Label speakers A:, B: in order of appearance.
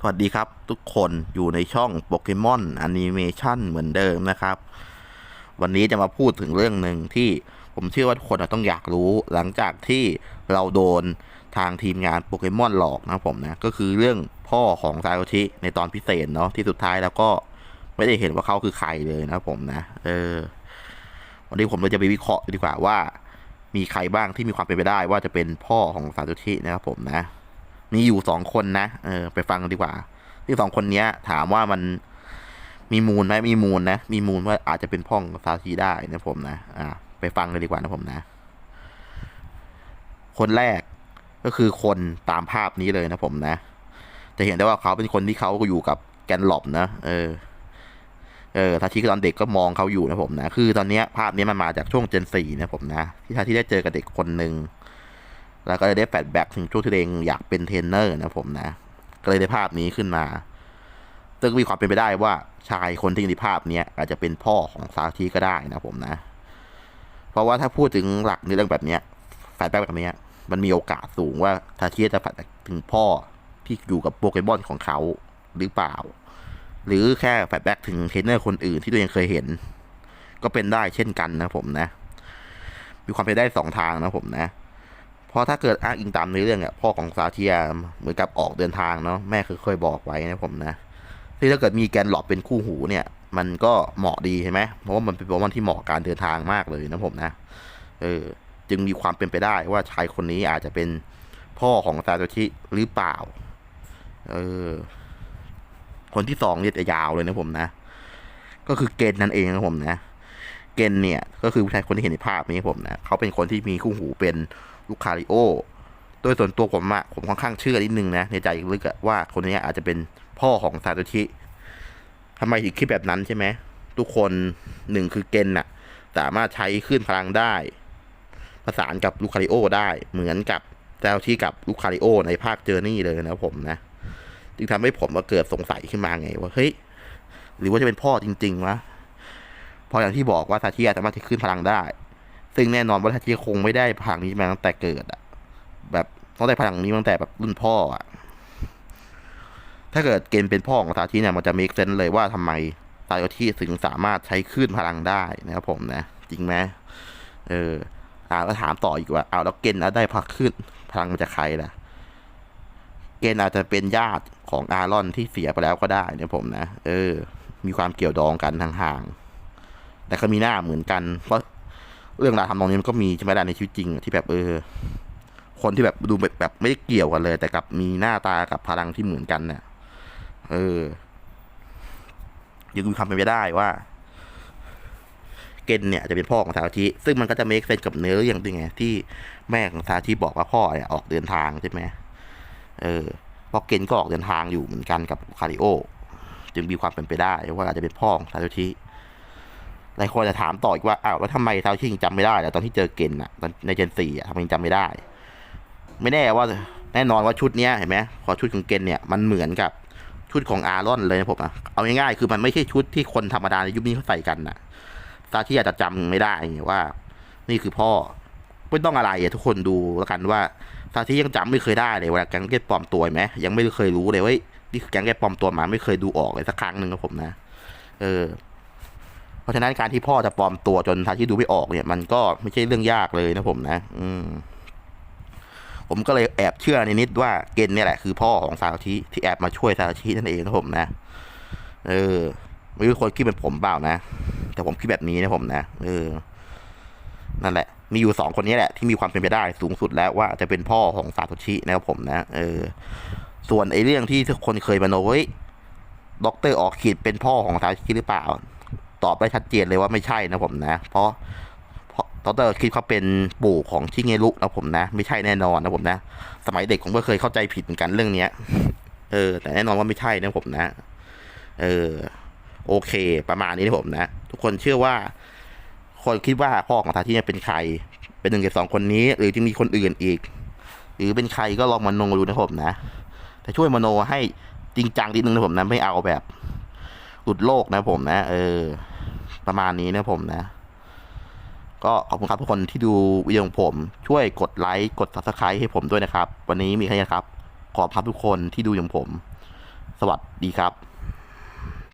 A: สวัสดีครับทุกคนอยู่ในช่องโปเกมอนแอนิเมชันเหมือนเดิมนะครับ วันนี้จะมาพูดถึงเรื่องหนึ่งที่ผมเชื่อว่าทุกคนต้องอยากรู้หลังจากที่เราโดนทางทีมงานโปเกมอนหลอกนะผมนะ ก็คือเรื่องพ่อของซาโยชิในตอนพิเศษเนาะที่สุดท้ายแล้วก็ไม่ได้เห็นว่าเขาคือใครเลยนะผมนะ เออ วันนี้ผมเลยจะไปวิเคราะห์ดีกว่าว่า มีใครบ้างที่มีความเป็นไปได้ว่าจะเป็นพ่อของซาโตชินะครับผมนะ มีอยู่สองคนนะเออไปฟังกันดีกว่า ที่สองคนเนี้ย ถามว่ามันมีมูลไหมมีมูลนะ มีมูลว่าอาจจะเป็นพ่องซาชิได้นะผมนะ อ่า ไปฟังเลยดีกว่านะผมนะ คนแรกก็คือคนตามภาพนี้เลยนะผมนะ จะเห็นได้ว่าเขาเป็นคนที่เขาก็อยู่กับแกนหลอบนะ เออ เออทาชิตอนเด็กก็มองเขาอยู่นะผมนะ คือตอนเนี้ยภาพนี้มันมาจากช่วงเจนสี่นะผมนะ ที่ทาชิได้เจอกับเด็กคนหนึ่ง แล้วก็ได้แฟลชแบ็กถึงช่วงที่เองอยากเป็นเทรนเนอร์นะผมนะ ก็เลยได้ภาพนี้ขึ้นมา ซึ่งมีความเป็นไปได้ว่าชายคนที่อยู่ในภาพนี้อาจจะเป็นพ่อของซาชิก็ได้นะผมนะ เพราะว่าถ้าพูดถึงหลักในเรื่องแบบนี้แฟลชแบ็กแบบนี้มันมีโอกาสสูงว่าทาชิจะแฟลชแบ็กถึงพ่อที่อยู่กับโปเกมอนของเขาหรือเปล่า หรือแค่แฟลชแบ็กถึงเทรนเนอร์คนอื่นที่ตัวเองเคยเห็น ก็เป็นได้เช่นกันนะผมนะ มีความเป็นได้สองทางนะผมนะ พราะถ้าเกิดอ้างอิงตามในเรื่องอะพ่อของซาเทียเหมือนกับออกเดินทางเนาะแม่เคยเคยบอกไว้นะผมนะที่ถ้าเกิดมีแกนหลอบเป็นคู่หูเนี่ย มันก็เหมาะดีใช่ไหมเพราะว่ามันเป็นโปเกมอนที่เหมาะกับการเดินทางมากเลยนะผมนะเออจึงมีความเป็นไปได้ว่าชายคนนี้อาจจะเป็นพ่อของซาโตชิหรือเปล่าเออคนที่สองเนี่ยจะยาวเลยนะผมนะ ก็คือเกณฑ์นั่นเองนะผมนะ เกณฑ์เนี่ย ก็คือผู้ชายคนที่เห็นในภาพนี้ผมนะเขาเป็นคนที่มีคู่หูเป็น ลูกคาริโอ โดยส่วนตัวผมอะผมค่อนข้างเชื่อนิดนึงนะ ในใจลึกอะว่าคนนี้อาจจะเป็นพ่อของซาโตชิทำไมถึงคิดแบบนั้นใช่ไหม ทุกคนหนึ่งคือเกณฑ์อะสามารถใช้ขึ้นพลังได้ ประสานกับลูคาริโอได้ เหมือนกับซาโตชิกับลูคาริโอ ในภาคเจอร์นี่เลยนะผมนะ จึงทำให้ผมมาเกิดสงสัยขึ้นมาไง ว่าเฮ้ยหรือว่าจะเป็นพ่อจริงๆวะเพออย่างที่บอกว่าซาชิสามารถที่ขึ้นพลังได้ ซึ่งแน่นอนว่าซาชิคงไม่ได้พลังนี้มาตั้งแต่เกิดอะแบบตั้งได้พลังนี้ตั้งแต่แบบรุ่นพ่ออะถ้าเกิดเกณฑ์เป็นพ่อของซาชิเนี่ยมันจะมีเซนเลยว่าทำไมซาโยชิถึงสามารถใช้ขึ้นพลังได้นะครับผมนะ จริงไหมเอออ่าแล้วถามต่ออีกว่าเอาแล้วเกณฑ์แล้วได้พักขึ้นพลังมาจากใครล่ะเกณฑ์อาจจะเป็นญาติของอารอนที่เสียไปแล้วก็ได้เนี่ยผมนะ เออ มีความเกี่ยวดองกันทางห่าง แต่ก็มีหน้าเหมือนกัน เพราะ เรื่องราวทำนองนี้มันก็มีใช่ไหมล่ะในชีวิตจริงที่แบบเออ คนที่แบบดูแบบแบบไม่ได้เกี่ยวกันเลย แต่กับมีหน้าตากับพลังที่เหมือนกันเนี่ยเออยังมีความเป็นไปได้ว่าเกนเนี่ยจะเป็นพ่อของซาชิซึ่งมันก็จะเมคเซนกับเนื้อเรื่องด้วยไงที่แม่ของซาชิบอกว่าพ่อเนี่ยออกเดินทางใช่ไหมเออเพราะเกนก็ออกเดินทางอยู่เหมือนกันกับคาริโอ จึงมีความเป็นไปได้ว่าอาจจะเป็นพ่อของซาโตชิ หลายคนจะถามต่ออีกว่าอ้าวแล้วทำไมซาโตชิยังจำไม่ได้แล่ะตอนที่เจอเกนอะตอนในเจนสี่อะทำไมจำไม่ได้ ไม่แน่ว่าแน่นอนว่าชุดเนี้ยเห็นไหมพอชุดของเกนเนี่ยมันเหมือนกับชุดของอารอนเลยนะผมอะเอาง่ายๆคือมันไม่ใช่ชุดที่คนธรรมดาในยุคนี้เขาใส่กันนะซาโตชิอาจจะจำไม่ได้ว่า นี่คือพ่อไม่ต้องอะไรทุกคนดูแล้วกันว่าซาชิยังจำไม่เคยได้เลยเวลาแก๊งเก็ตปลอมตัวไหมยังไม่เคยรู้เลยว่านี่คือแก๊งเก็ตปลอมตัวมาไม่เคยดูออกเลยสักครั้งหนึ่งครับผมนะ เออ ราะฉะนั้นการที่พ่อจะปลอมตัวจนซาชิดูไม่ออกเนี่ย มันก็ไม่ใช่เรื่องยากเลยนะผมนะ อืม ผมก็เลยแอบเชื่อในนิดว่าเกนเนี่ยแหละคือพ่อของซาชิที่แอบมาช่วยซาชินั่นเองนะผมนะ เออไม่รู้คนคิดเป็นผมเปล่านะ แต่ผมคิดแบบนี้นะผมนะ เออ นั่นแหละ มีอยู่สองคนนี้แหละ ที่มีความเป็นไปได้สูงสุดแล้วว่าจะเป็นพ่อของซาโตชินะครับผมนะ เออ ส่วนไอ้เรื่องที่ทุกคนเคยมโนไว้ด็อกเตอร์ออกขีดเป็นพ่อของซาโตชิหรือเปล่า ตอบได้ชัดเจนเลยว่าไม่ใช่นะผมนะ เพราะเพราะด็อกเตอร์คิดเขาเป็นปู่ของชิเงรุนะผมนะ ไม่ใช่แน่นอนนะผมนะ สมัยเด็กผมก็เคยเข้าใจผิดเหมือนกันเรื่องเนี้ย เออ แต่แน่นอนว่าไม่ใช่นะผมนะ เออ โอเค ประมาณนี้นะผมนะ ทุกคนเชื่อว่า คนคิดว่าพ่อของทาที่เนี่ยเป็นใคร เป็นหนึ่งในสองคนนี้ หรือจะมีคนอื่นอีก หรือเป็นใครก็ลองมโนดูนะผมนะ แต่ช่วยมโนให้จริงจังนิดนึงนะผมนะ ไม่เอาแบบ หลุดโลกนะผมนะ เออ ประมาณนี้นะผมนะ ก็ขอบคุณครับทุกคนที่ดูวิดีโอของผม ช่วยกดไลค์กด subscribe ให้ผมด้วยนะครับ วันนี้มีแค่นี้ครับ ขอบคุณทุกคนที่ดูอย่างผม สวัสดีครับ